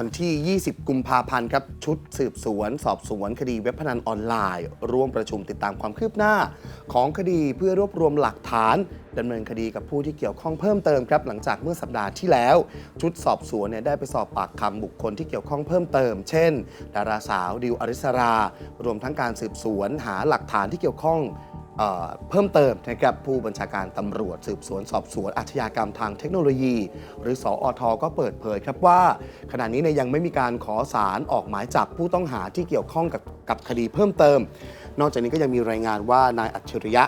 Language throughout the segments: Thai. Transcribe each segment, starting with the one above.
วันที่ 20 กุมภาพันธ์ครับ ชุดสืบสวน สอบสวน คดีเว็บพนันออนไลน์ ร่วมประชุมติดตามความคืบหน้า ของคดีเพื่อรวบรวมหลักฐานดำเนินคดีกับผู้ที่เกี่ยวข้องเพิ่มเติมครับ หลังจากเมื่อสัปดาห์ที่แล้ว ชุดสอบสวนเนี่ยได้ไปสอบปากคำบุคคลที่เกี่ยวข้องเพิ่มเติม เช่น ดาราสาวดิวอริสรา รวมทั้งการสืบสวนหาหลักฐานที่เกี่ยวข้อง เพิ่มเติมนะครับผู้บัญชาการตำรวจสืบสวนสอบสวนอาชญากรรมทางเทคโนโลยี หรือสออทก็เปิดเผยครับว่า ขณะนี้เนี่ยยังไม่มีการขอสารออกหมายจับผู้ต้องหาที่เกี่ยวข้องกับกับคดีเพิ่มเติม นอกจากนี้ก็ยังมีรายงานว่านายอัจฉริยะ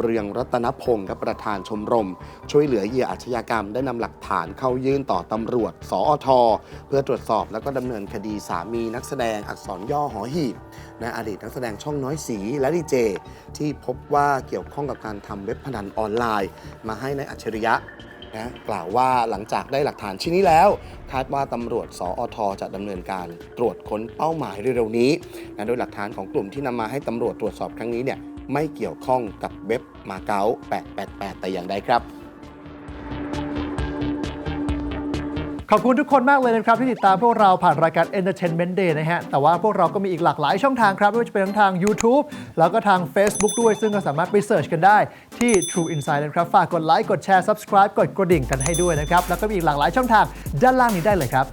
เรืองรัตนพงศ์ครับประธานชมรม ช่วยเหลือเหยื่ออาชญากรรมได้นำหลักฐานเข้ายื่นต่อตำรวจ สอท เพื่อตรวจสอบแล้วก็ดำเนินคดีสามีนักแสดงอักษรย่อหอหีบและอดีตนักแสดงช่องน้อยสีและดีเจ ที่พบว่าเกี่ยวข้องกับการทำเว็บพนันออนไลน์ มาให้ในายอัจฉริยะนะกล่าวว่าหลังจากได้หลักฐานชิ้นนี้แล้ว คาดว่าตำรวจ สอท จะดำเนินการตรวจค้นเป้าหมายเร็วๆนี้นะโดยหลักฐานของกลุ่มที่นำมาให้ตำรวจตรวจสอบครั้งนี้เนี่ย ไม่เกี่ยวข้องกับเว็บมาเก๊า888 แต่อย่างใดครับ ขอบคุณทุกคนมากเลยนะครับที่ติดตามพวกเราผ่านรายการ Entertainment Day นะฮะ แต่ว่าพวกเราก็มีอีกหลากหลายช่องทางครับ ไม่ว่าจะเป็นทั้งทาง YouTube แล้วก็ทาง Facebook ด้วย ซึ่งก็สามารถไปเสิร์ชกันได้ที่ True Insight นะครับ ฝากกดไลค์ กดแชร์ Subscribe กดกระดิ่งกันให้ด้วยนะครับ แล้วก็มีอีกหลากหลายช่องทางด้านล่างนี้ได้เลยครับ